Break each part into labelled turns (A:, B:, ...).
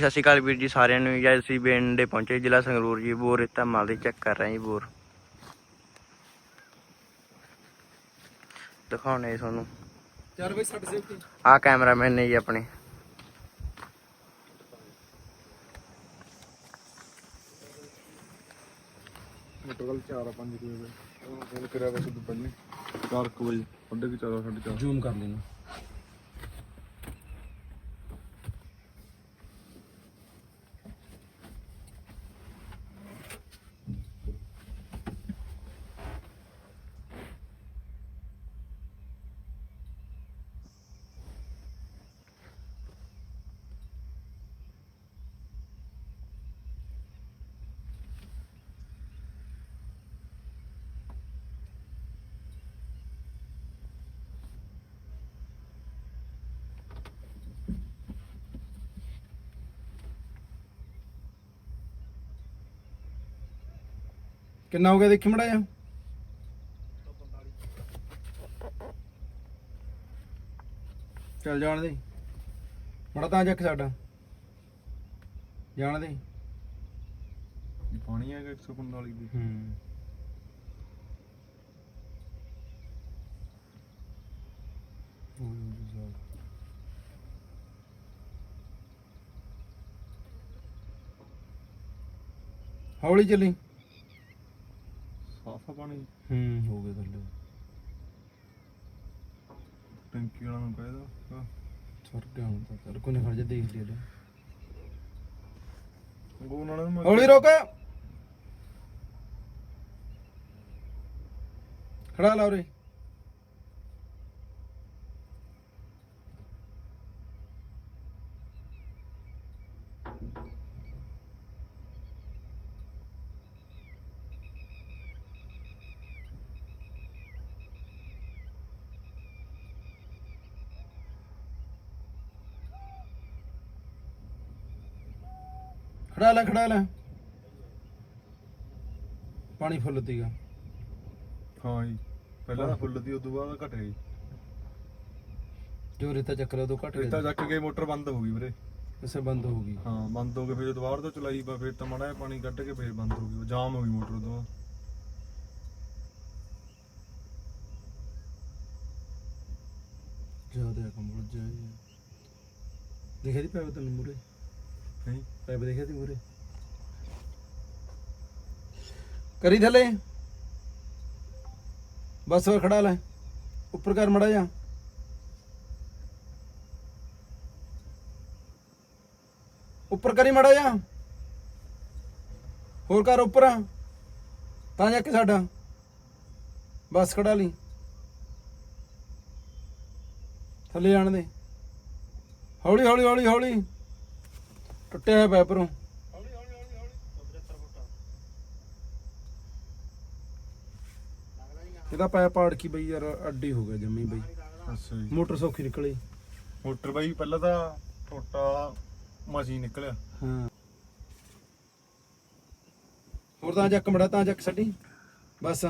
A: ਸਤਿ ਸ਼੍ਰੀ ਅਕਾਲ ਵੀਰ ਜੀ ਸਾਰਿਆਂ ਨੂੰ। ਜੀ ਅਸੀਂ ਬੇਂਡੇ ਪਹੁੰਚੇ ਜ਼ਿਲ੍ਹਾ ਸੰਗਰੂਰ ਜੀ। ਬੋਰ ਰੇਤਾ ਮਾਲ ਦੇ ਚੈੱਕ ਕਰ ਰਹੇ ਜੀ ਬੋਰ। ਦਿਖਾਉਣੇ ਤੁਹਾਨੂੰ।
B: 4 ਵਜੇ 60 ਸੇਫਟੀ
A: ਆਹ ਕੈਮਰਾਮੈਨ ਨੇ ਜੀ ਆਪਣੇ।
C: ਮੋਟਰਸਾਈਕਲ 4 5 ਵਜੇ। ਫੋਨ ਕਰਿਆ ਵੈਸੇ ਤੋਂ ਪਹਿਲੇ। 4 ਵਜੇ ਸਾਢੇ ਕੁ 4 ਸਾਢੇ 4
B: ਜ਼ੂਮ ਕਰ ਲੈਣਾ ਕਿੰਨਾ ਹੋ ਗਿਆ ਦੇਖੀ ਮੜਾ ਜਾ ਚੱਲ ਜਾਣ ਦੇ। ਮੜਾ ਤਾਂ ਜੱਕ ਸਾਡਾ। ਜਾਣ ਦੇ।
C: ਪਾਣੀ ਹੈਗਾ 145 ਦੀ।
B: ਹੂੰ। ਹੌਲੀ ਚੱਲੀ।
C: ਪਾਣੀ।
B: ਹੂੰ ਹੋ ਗਿਆ ਥੱਲੇ।
C: ਟੈਂਕੀ ਵਾਲਾ ਨੂੰ ਕਹਿਦਾ
B: ਸਰ ਗਿਆ ਹੁਣ ਤਾਂ ਚੱਲ ਕੋਨੇ ਖੜ ਜਾ ਦੇਖ ਲਿਆ
C: ਗੋ ਨਾਲ ਨੂੰ
B: ਹੌਲੀ ਰੋਕ। ਖੜਾ ਲਾ ਉਰੇ। ਖੜਾ ਲੈ ਖੜਾ ਲੈ। ਪਾਣੀ ਫੁੱਲ ਤੀਗਾ।
C: ਹਾਂ ਜੀ। ਪਹਿਲਾਂ ਤਾਂ ਫੁੱਲ ਦੀ ਉਦੋਂ ਬਾਅਦ ਘਟ ਗਈ
B: ਜੋ ਰੇਤਾ ਚੱਕਰ ਉਦੋਂ ਘਟ
C: ਰੇਤਾ
B: ਗਿਆ
C: ਚੱਕ ਕੇ ਮੋਟਰ ਬੰਦ ਹੋ ਗਈ ਵੀਰੇ।
B: ਇਸੇ ਬੰਦ ਹੋ ਗਈ।
C: ਹਾਂ ਬੰਦ ਹੋ ਗਏ ਫਿਰ ਜਦੋਂ ਬਾਹਰ ਤੋਂ ਚਲਾਈ ਬਾ ਫਿਰ ਤਾਂ ਮਾੜਾ ਜਿਹਾ ਪਾਣੀ ਕੱਢ ਕੇ ਫਿਰ ਬੰਦ ਹੋ ਗਈ ਉਹ ਜਾਮ ਹੋ ਗਈ ਮੋਟਰ ਉਦੋਂ।
B: ਜ਼ਿਆਦਾ ਕੰਮ ਜਾਏ ਦੇਖਿਆ ਦੀ ਪੈਪ ਤੈਨੂੰ ਮੂਰੇ
C: ਨਹੀਂ।
B: ਪੈਪ ਦੇਖਿਆ ਦੀ ਮੂਰੇ। ਕਰੀ ਥੱਲੇ। ਬਸ ਹੋਰ ਖੜਾ ਲੈ। ਉੱਪਰ ਕਰ ਮੜਾ ਜਾ। ਉੱਪਰ ਕਰੀ ਮੜਾ ਜਾ। ਹੋਰ ਕਰ ਉੱਪਰ। ਤਾਂ ਜਾ ਕੇ ਸਾਡਾ। ਬਸ ਖੜਾ ਲਈ। ਥੱਲੇ ਜਾਣ ਦੇ। ਹੌਲੀ ਹੌਲੀ ਹੌਲੀ ਹੌਲੀ। ਟੁੱਟਿਆ ਹੋਇਆ ਪੈਪਰੋਂ ਇਹਦਾ ਪੈਪ ਪਾੜ ਕੀ ਬਈ ਯਾਰ ਅੱਡੀ ਹੋ ਗਿਆ ਜੰਮੀ ਬਈ।
C: ਅੱਛਾ ਜੀ।
B: ਮੋਟਰ ਸੌਖੀ ਨਿਕਲੀ।
C: ਮੋਟਰ ਬਾਈ ਪਹਿਲਾਂ ਤਾਂ ਟੋਟਾ ਮਸ਼ੀਨ ਨਿਕਲਿਆ।
B: ਹਾਂ। ਹੋਰ ਤਾਂ ਜੱਕ ਮੜਾ ਤਾਂ ਜੱਕ ਛੱਡੀ। ਬਸ।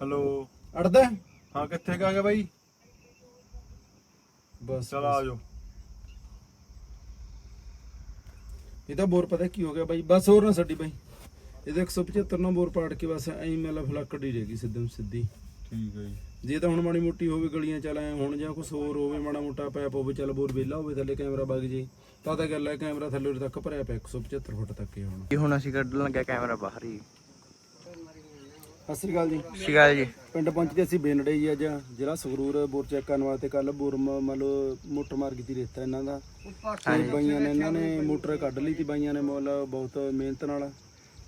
C: ਹੈਲੋ
B: ਅੜਦਾ?
C: ਹਾਂ ਕਿੱਥੇ ਗਿਆ ਬਾਈ?
B: ਬਸ
C: ਚਲ ਆ ਜਾਓ
B: ਇਹ ਤਾਂ ਬੋਰ ਪਤਾ ਕੀ ਹੋ ਗਿਆ ਬਾਈ ਬਸ ਹੋਰ ਨਾ ਛੱਡੀ ਬਾਈ। ਇਹਦੇ 175 ਨਾਲ ਬੋਰ ਪਾੜ ਕੇ ਬਸ ਐਂ ਮੇਲਾ ਫਲੱਕੜ ਹੀ ਰਹਿ ਗਈ ਸਿੱਧਮ ਸਿੱਧੀ।
C: ਠੀਕ ਹੈ ਜੀ।
B: ਜੇ ਤਾਂ ਹੁਣ ਮਾੜੀ ਮੋਟੀ ਹੋਵੇ ਗਲੀਆਂ ਚੱਲ ਐ ਹੁਣ ਜਾਂ ਕੁਝ ਹੋਰ ਹੋਵੇ ਮਾੜਾ ਮੋਟਾ ਪੈਪ ਹੋਵੇ ਚੱਲ ਬੋਰ ਵਿਹਲਾ ਹੋਵੇ ਥੱਲੇ ਕੈਮਰਾ ਵਗ ਜੇ ਤਾਂ ਤਾਂ ਗੱਲ ਹੈ ਕੈਮਰਾ ਥੱਲੇ ਤੱਕ ਭਰਿਆ ਪਿਆ 175 ਫੁੱਟ ਤੱਕ ਹੀ ਹੁਣ।
A: ਅਸੀਂ ਕੱਢਣ ਲੱਗਿਆ ਕੈਮਰਾ ਬਾਹਰ ਹੀ।
B: ਸਤਿ ਸ੍ਰੀ ਅਕਾਲ ਜੀ।
A: ਸਤਿ ਸ਼੍ਰੀ ਅਕਾਲ ਜੀ।
B: ਪਿੰਡ ਪਹੁੰਚਦੇ ਅਸੀਂ ਬੇਨੜੇ ਜੀ ਅੱਜ ਜ਼ਿਲ੍ਹਾ ਸੰਗਰੂਰ ਬੋਰ ਚੈੱਕ ਕਰਨ ਵਾਸਤੇ ਕੱਲ ਬੋਰ ਮ- ਮੰਨ ਲਓ ਮੋਟਰ ਮਾਰ ਕੀਤੀ ਰੇਤਾ ਇਹਨਾਂ ਦਾ। ਤੇ ਬਾਈਆਂ ਨੇ ਇਹਨਾਂ ਨੇ ਮੋਟਰ ਕੱਢ ਲਈ ਤੀ ਬਾਈਆਂ ਨੇ ਮੁੱਲ ਬਹੁਤ ਮਿਹਨਤ ਨਾਲ।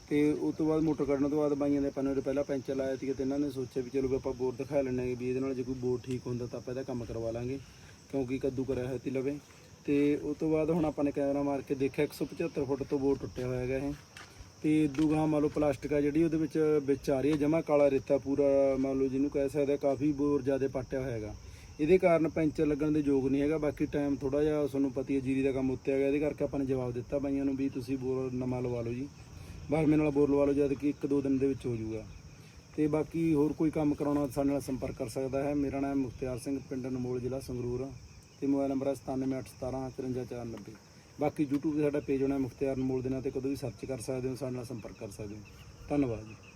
B: ਤੇ ਉਸ ਤੋਂ ਬਾਅਦ ਮੋਟਰ ਕੱਢਣ ਤੋਂ ਬਾਅਦ ਬਾਈਆਂ ਦੇ ਆਪਾਂ ਨੇ ਪਹਿਲਾਂ ਪੈਂਚਰ ਲਾਇਆ ਸੀ ਤੇ ਇਹਨਾਂ ਨੇ ਸੋਚਿਆ ਵੀ ਚਲੋ ਵੀ ਆਪਾਂ ਬੋਰ ਦਿਖਾ ਲੈਣੇ ਵੀ ਇਹਦੇ ਨਾਲ ਜੇ ਕੋਈ ਬੋਰ ਠੀਕ ਹੁੰਦਾ ਤਾਂ ਆਪਾਂ ਇਹਦਾ ਕੰਮ ਕਰਵਾ ਲਾਂਗੇ ਕਿਉਂਕਿ ਕੱਦੂ ਕਰਿਆ ਹੋਇਆ ਤੀ ਲਵੇ। ਤੇ ਉਸ ਤੋਂ ਬਾਅਦ ਹੁਣ ਆਪਾਂ ਨੇ ਕੈਮਰਾ ਮਾਰ ਕੇ ਦੇਖਿਆ 175 ਫੁੱਟ ਤੋਂ ਬੋਰ ਟੁੱਟਿਆ ਹੋਇਆ ਹੈਗਾ ਇਹ। ਤੇ ਦੂਗਾ ਮੰਨ ਲਓ ਪਲਾਸਟਿਕ ਆ ਜਿਹੜੀ, ਉਹਦੇ ਵਿੱਚ ਵਿੱਚ ਆ ਰਹੀ ਹੈ ਜਮਾ ਕਾਲਾ ਰੇਤਾ ਪੂਰਾ ਮੰਨ ਲਓ ਜਿਹਨੂੰ ਕਹਿ ਸਕਦੇ ਕਾਫੀ ਬੋਰ ਜ਼ਿਆਦਾ ਪੱਟਿਆ ਹੋਇਆ ਹੈਗਾ। ਇਹਦੇ ਕਾਰਨ ਪੈਂਚਰ ਲੱਗਣ ਦੇ ਯੋਗ ਨਹੀਂ ਹੈਗਾ, ਬਾਕੀ ਟਾਈਮ ਥੋੜਾ ਜਿਹਾ ਤੁਹਾਨੂੰ ਪਤੀ ਹੈ ਜੀਰੀ ਦਾ ਕੰਮ ਉੱਤੇ ਆ ਗਿਆ, ਇਹਦੇ ਕਰਕੇ ਆਪਾਂ ਨੇ ਜਵਾਬ ਦਿੱਤਾ ਬਾਈਆਂ ਨੂੰ ਵੀ ਤੁਸੀਂ ਬੋਰ ਨਵਾਂ ਲਵਾ ਲਓ ਜੀ। ਬਾਹਮੇ ਨਾਲ ਬੋਰ ਲਵਾ ਲਓ, ਜਦ ਕਿ ਇੱਕ ਦੋ ਦਿਨ ਦੇ ਵਿੱਚ ਹੋ ਜਾਊਗਾ। ਤੇ ਬਾਕੀ ਹੋਰ ਕੋਈ ਕੰਮ ਕਰਾਉਣਾ ਸਾਡੇ ਨਾਲ ਸੰਪਰਕ ਕਰ ਸਕਦਾ ਹੈ। ਮੇਰਾ ਨਾਮ ਮੁਖਤਿਆਰ ਸਿੰਘ, ਪਿੰਡ ਨਮੋਲ ਜ਼ਿਲ੍ਹਾ ਸੰਗਰੂਰ। ਤੇ ਮੋਬਾਈਲ ਨੰਬਰ ਹੈ 9781175490 ਬਾਕੀ YouTube ਤੇ ਸਾਡਾ ਪੇਜ ਹੋਣਾ ਮੁਖਤਿਆਰ ਅਨਮੋਲ ਦੇ ਨਾਂ ਤੇ। ਕਦੋਂ ਵੀ ਸਰਚ ਕਰ ਸਕਦੇ ਹੋ, ਸਾਡੇ ਨਾਲ ਸੰਪਰਕ ਕਰ ਸਕਦੇ ਹੋ। ਧੰਨਵਾਦ ਜੀ।